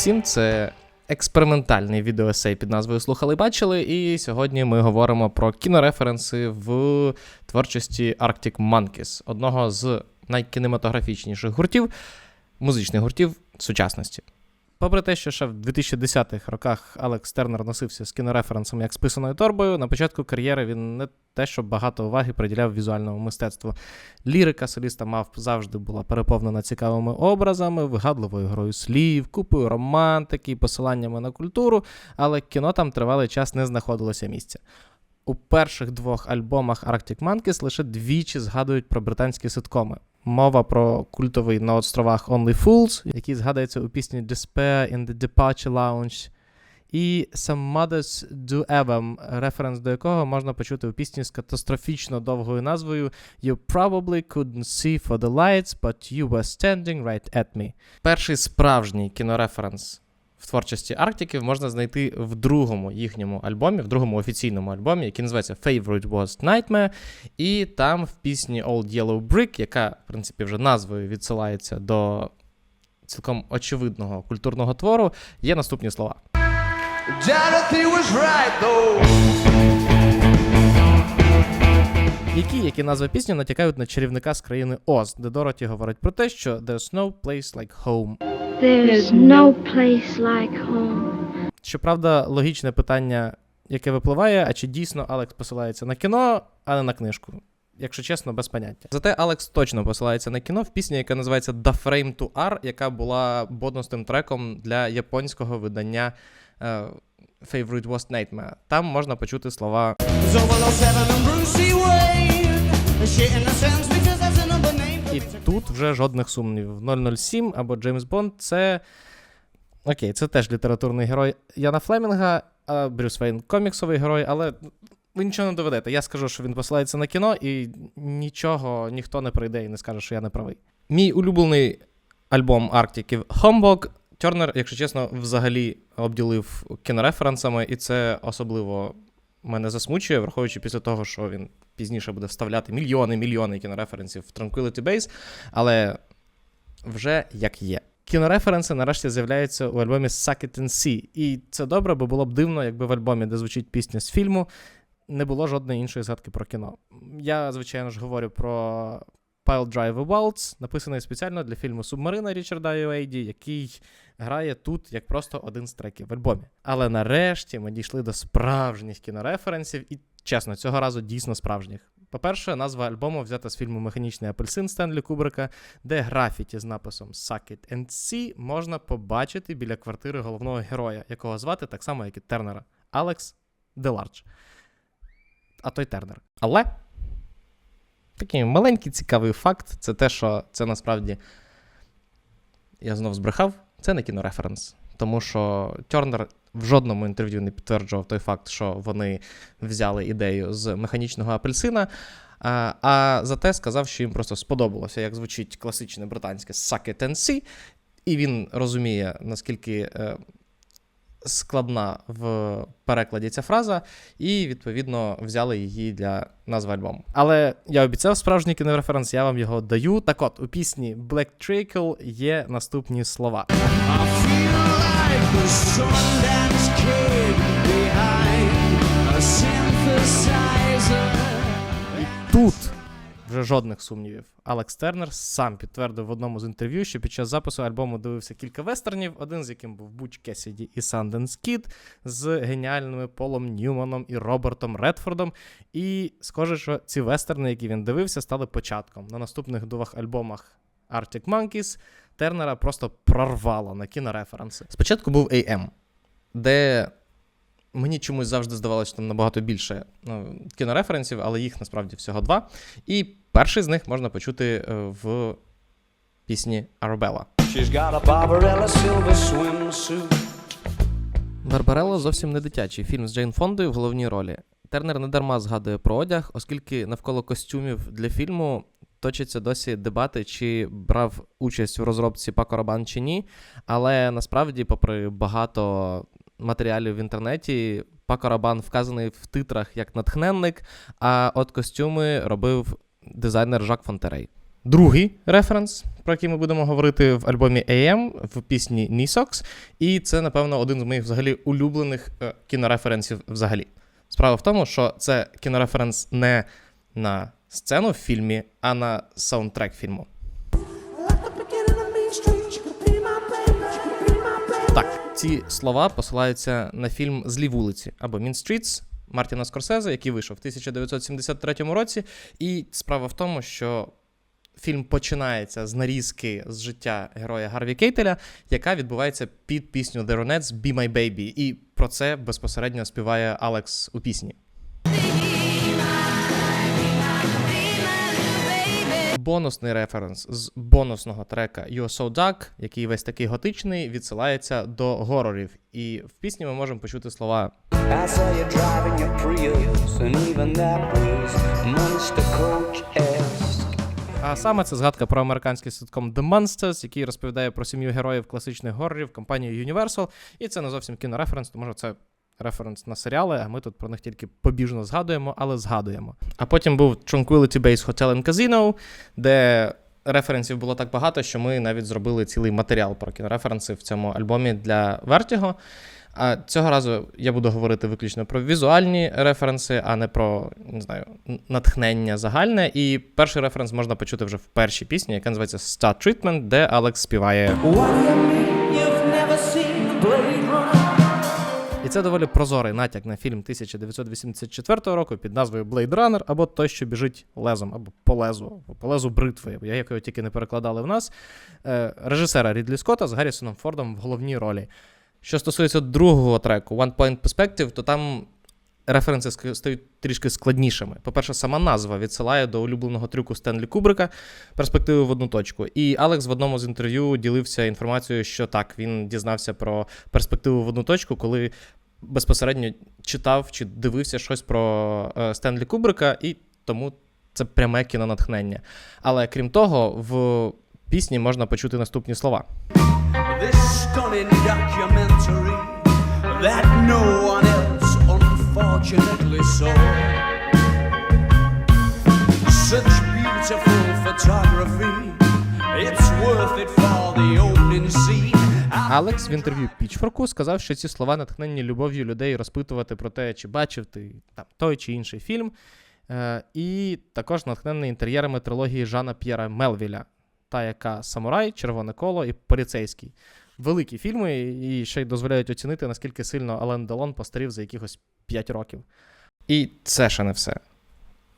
всім! Це експериментальний відеоесей під назвою Слухали бачили. І сьогодні ми говоримо про кінореференси в творчості Arctic Monkeys, одного з найкінематографічніших гуртів, музичних гуртів сучасності. Попри те, що ще в 2010-х роках Алекс Тернер носився з кінореференсом як з писаною торбою, на початку кар'єри він не те, що багато уваги приділяв візуальному мистецтву. Лірика соліста мав завжди була переповнена цікавими образами, вигадливою грою слів, купою романтики, посиланнями на культуру, але кіно там тривалий час не знаходилося місця. У перших двох альбомах Arctic Monkeys лише двічі згадують про британські ситкоми. Мова про культовий на островах Only Fools, який згадується у пісні Despair in the Departure Lounge, і Some Mothers Do Evem, референс до якого можна почути у пісні з катастрофічно довгою назвою You probably couldn't see for the lights, but you were standing right at me. Перший справжній кінореференс в творчості Арктиків можна знайти в другому їхньому альбомі, в другому офіційному альбомі, який називається Favorite Was Nightmare. І там в пісні Old Yellow Brick, яка, в принципі, вже назвою відсилається до цілком очевидного культурного твору, є наступні слова. Dorothy was right though. Які, які назви пісні натякають на чарівника з країни Оз, де Дороті говорить про те, що There's no place like home. There's no place like home. Щоправда, логічне питання, яке випливає, а чи дійсно Алекс посилається на кіно, а не на книжку. Якщо чесно, без поняття. Зате Алекс точно посилається на кіно в пісні, яка називається The Frame to R, яка була бонусним треком для японського видання е, Favorite Was Nightmare. Там можна почути слова Тут вже жодних сумнівів. 007 або Джеймс Бонд це. Окей, це теж літературний герой Яна Флемінга, а Брюс Вейн коміксовий герой, але ви нічого не доведете. Я скажу, що він посилається на кіно, і нічого ніхто не прийде і не скаже, що я не правий. Мій улюблений альбом Арктиків Humbug. Тернер, якщо чесно, взагалі обділив кінореференсами, і це особливо мене засмучує, враховуючи після того, що він пізніше буде вставляти мільйони мільйони кінореференсів в Tranquility Base, але вже як є. Кінореференси нарешті з'являються у альбомі Suck It and See. І це добре, бо було б дивно, якби в альбомі, де звучить пісня з фільму, не було жодної іншої згадки про кіно. Я, звичайно ж, говорю про Pile Driver Waltz, написаний спеціально для фільму Субмарина Річарда Юейді, який грає тут як просто один з треків в альбомі. Але нарешті ми дійшли до справжніх кінореференсів, і чесно, цього разу дійсно справжніх. По-перше, назва альбому взята з фільму Механічний апельсин Стенлі Кубрика, де графіті з написом Suck It and See можна побачити біля квартири головного героя, якого звати так само, як і Тернера Алекс Делардж. А той Тернер. Але такий маленький цікавий факт це те, що це насправді я знов збрехав, це не кінореференс. Тому що Тернер в жодному інтерв'ю не підтверджував той факт, що вони взяли ідею з механічного апельсина. А, а зате сказав, що їм просто сподобалося, як звучить класичне британське «suck it and see», і він розуміє, наскільки е, складна в перекладі ця фраза, і відповідно взяли її для назви альбому. Але я обіцяв справжній кінореференс, я вам його даю. Так от, у пісні Black Trickle є наступні слова. I feel like Тут вже жодних сумнівів. Алекс Тернер сам підтвердив в одному з інтерв'ю, що під час запису альбому дивився кілька вестернів, один з яким був Буч Кесіді і Санденс Кід з геніальними Полом Ньюманом і Робертом Редфордом. І схоже, що ці вестерни, які він дивився, стали початком. На наступних двох альбомах Arctic Monkeys Тернера просто прорвало на кінореференси. Спочатку був AM, де Мені чомусь завжди здавалося, що там набагато більше ну, кінореференсів, але їх насправді всього два. І перший з них можна почути е, в пісні Арабелла. Swimsuit. Барбарелла зовсім не дитячий фільм з Джейн Фондою в головній ролі. Тернер не дарма згадує про одяг, оскільки навколо костюмів для фільму точаться досі дебати, чи брав участь в розробці Пако Рабан чи ні. Але насправді, попри багато матеріалів в інтернеті, Пако Рабан вказаний в титрах як натхненник, а от костюми робив дизайнер Жак Фонтерей. другий референс, про який ми будемо говорити в альбомі AM в пісні Нісокс. І це, напевно, один з моїх взагалі улюблених е, кінореференсів взагалі. Справа в тому, що це кінореференс не на сцену в фільмі, а на саундтрек фільму. Так, ці слова посилаються на фільм Злі вулиці або Mean Streets Мартіна Скорсезе, який вийшов в 1973 році. І справа в тому, що фільм починається з нарізки з життя героя Гарві Кейтеля, яка відбувається під пісню The Ronettes Be My Baby. І про це безпосередньо співає Алекс у пісні. Бонусний референс з бонусного трека You're So Dark, який весь такий готичний, відсилається до горорів. І в пісні ми можемо почути слова I saw you driving your Prius, and even that was Monster Coach-esque. А саме це згадка про американський ситком The Monsters, який розповідає про сім'ю героїв класичних горорів компанії Universal. І це не зовсім кінореференс, тому що це референс на серіали, а ми тут про них тільки побіжно згадуємо, але згадуємо. А потім був Tranquility Base Hotel and Casino, де референсів було так багато, що ми навіть зробили цілий матеріал про кінореференси в цьому альбомі для Vertigo. А цього разу я буду говорити виключно про візуальні референси, а не про не знаю, натхнення загальне. І перший референс можна почути вже в першій пісні, яка називається Star Treatment, де Алекс співає. Це доволі прозорий натяк на фільм 1984 року під назвою Blade Runner, або той, що біжить лезом, або по лезу, по лезу бритви, як його тільки не перекладали в нас. Е, режисера Рідлі Скотта з Гаррісоном Фордом в головній ролі. Що стосується другого треку One Point Perspective, то там референси стають трішки складнішими. По-перше, сама назва відсилає до улюбленого трюку Стенлі Кубрика перспективи в одну точку. І Алекс в одному з інтерв'ю ділився інформацією, що так, він дізнався про перспективу в одну точку, коли безпосередньо читав чи дивився щось про е, Стенлі Кубрика, і тому це пряме кінонатхнення. Але крім того, в пісні можна почути наступні слова. This. Such beautiful photography, it's worth it Алекс в інтерв'ю Пічфорку сказав, що ці слова натхненні любов'ю людей розпитувати про те, чи бачив ти там той чи інший фільм. Е, і також натхнений інтер'єрами трилогії Жана П'єра Мелвіля, та яка Самурай, Червоне коло і Поліцейський. Великі фільми, і ще й дозволяють оцінити, наскільки сильно Ален Делон постарів за якихось 5 років. І це ще не все.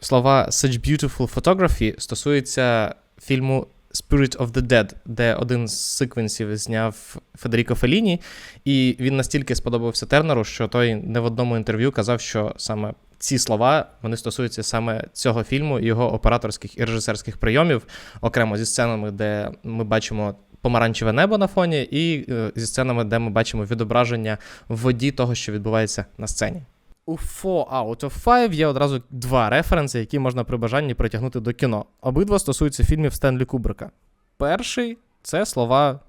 Слова Such Beautiful Photography стосуються фільму Spirit of the Dead, де один з секвенсів зняв Федеріко Феліні, і він настільки сподобався Тернеру, що той не в одному інтерв'ю казав, що саме ці слова вони стосуються саме цього фільму, його операторських і режисерських прийомів, окремо зі сценами, де ми бачимо помаранчеве небо на фоні, і е, зі сценами, де ми бачимо відображення в воді того, що відбувається на сцені. У 4 out of 5 є одразу два референси, які можна при бажанні притягнути до кіно. Обидва стосуються фільмів Стенлі Кубрика. Перший це слова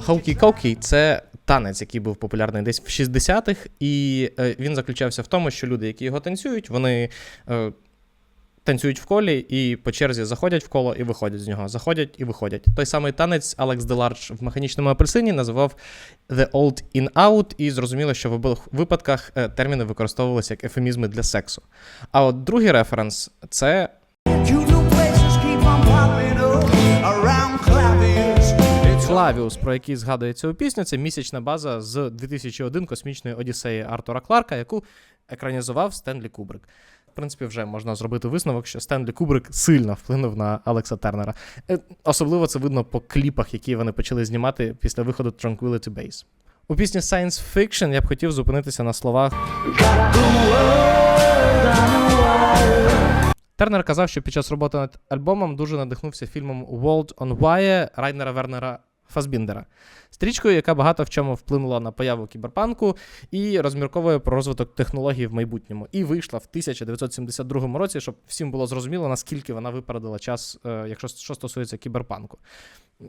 Хоукі Кокі це танець, який був популярний десь в 60-х, і е, він заключався в тому, що люди, які його танцюють, вони е, танцюють в колі і по черзі заходять в коло і виходять з нього. Заходять і виходять. Той самий танець Алекс Делардж в механічному апельсині називав The Old In Out, і зрозуміло, що в обох випадках е, терміни використовувалися як ефемізми для сексу. А от другий референс це Клавіус, про який згадується у пісню, це місячна база з 2001 космічної Одіссеї Артура Кларка, яку екранізував Стенлі Кубрик. В принципі, вже можна зробити висновок, що Стенлі Кубрик сильно вплинув на Алекса Тернера. Е, Особливо це видно по кліпах, які вони почали знімати після виходу Tranquility Base. У пісні Science Fiction я б хотів зупинитися на словах. Тернер казав, що під час роботи над альбомом дуже надихнувся фільмом World on Wire Райнера Вернера Фасбіндера, стрічкою, яка багато в чому вплинула на появу кіберпанку і розмірковує про розвиток технологій в майбутньому. І вийшла в 1972 році, щоб всім було зрозуміло, наскільки вона випередила час, е, якщо що стосується кіберпанку.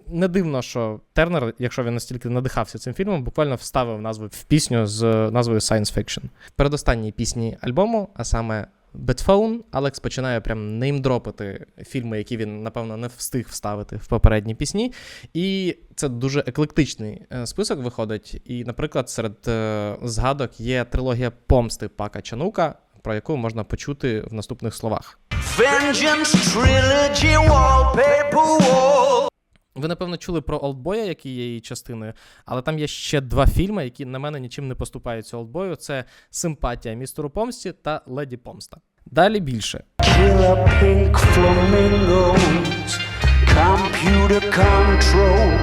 Не дивно, що Тернер, якщо він настільки надихався цим фільмом, буквально вставив назву в пісню з назвою Science Fiction. Передостанній пісні альбому, а саме Бетфоун, Алекс починає прям неймдропити фільми, які він, напевно, не встиг вставити в попередні пісні. І це дуже еклектичний е, список виходить. І, наприклад, серед е, згадок є трилогія помсти Пака Чанука, про яку можна почути в наступних словах. Vengeance trilogy wallpaper wall. Ви, напевно, чули про Олдбоя, який є її частиною, але там є ще два фільми, які на мене нічим не поступаються Олдбою: це Симпатія містеру Помсті та Леді Помста. Далі більше.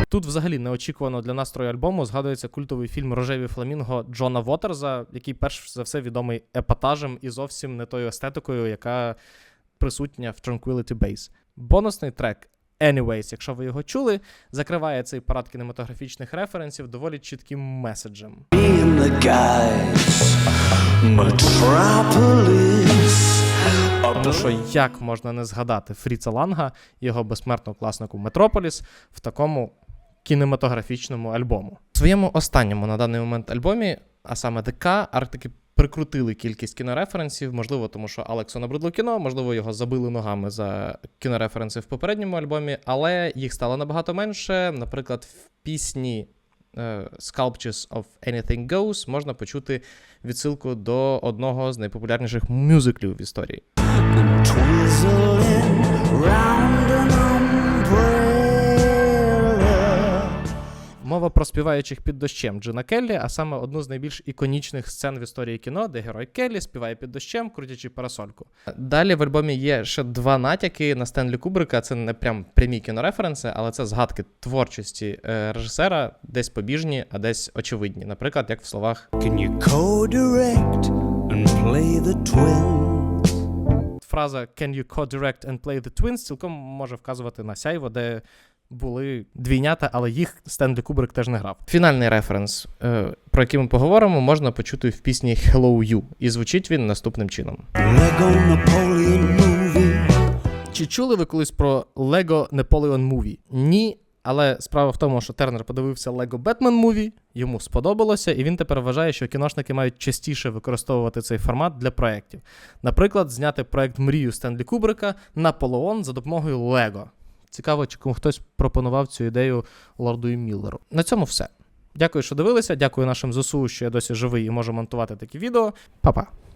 Тут взагалі неочікувано для настрою альбому згадується культовий фільм Рожеві фламінго Джона Вотерза, який перш за все відомий епатажем і зовсім не тою естетикою, яка присутня в Tranquility Base. Бонусний трек Anyways, якщо ви його чули, закриває цей парад кінематографічних референсів доволі чітким меседжем. Тому що як можна не згадати Фріца Ланга, його безсмертну класнику Метрополіс в такому кінематографічному альбому. В своєму останньому на даний момент альбомі, а саме ДК, Арктики прикрутили кількість кінореференсів, можливо, тому що Алексу набридло кіно, можливо, його забили ногами за кінореференси в попередньому альбомі, але їх стало набагато менше. Наприклад, в пісні е, Sculptures of Anything Goes можна почути відсилку до одного з найпопулярніших мюзиклів в історії. Про співаючих під дощем Джина Келлі, а саме одну з найбільш іконічних сцен в історії кіно, де герой Келлі співає під дощем, крутячи парасольку. Далі в альбомі є ще два натяки на Стенлі Кубрика. Це не прям прямі кінореференси, але це згадки творчості е, режисера, десь побіжні, а десь очевидні. Наприклад, як в словах Can you co-direct and play the twins? фраза Can you co-direct and play the twins цілком може вказувати на сяйво, де були двійнята, але їх Стенлі Кубрик теж не грав. Фінальний референс, е, про який ми поговоримо, можна почути в пісні Hello You, і звучить він наступним чином. Lego Napoleon movie. Чи чули ви колись про Lego Napoleon Movie? Ні. Але справа в тому, що Тернер подивився Lego Batman Movie, йому сподобалося, і він тепер вважає, що кіношники мають частіше використовувати цей формат для проєктів. Наприклад, зняти проєкт Мрію Стенлі Кубрика Наполеон за допомогою Лего. Цікаво, чи кому хтось пропонував цю ідею Лорду і Міллеру. На цьому все. Дякую, що дивилися. Дякую нашим ЗСУ, що я досі живий і можу монтувати такі відео. Па-па.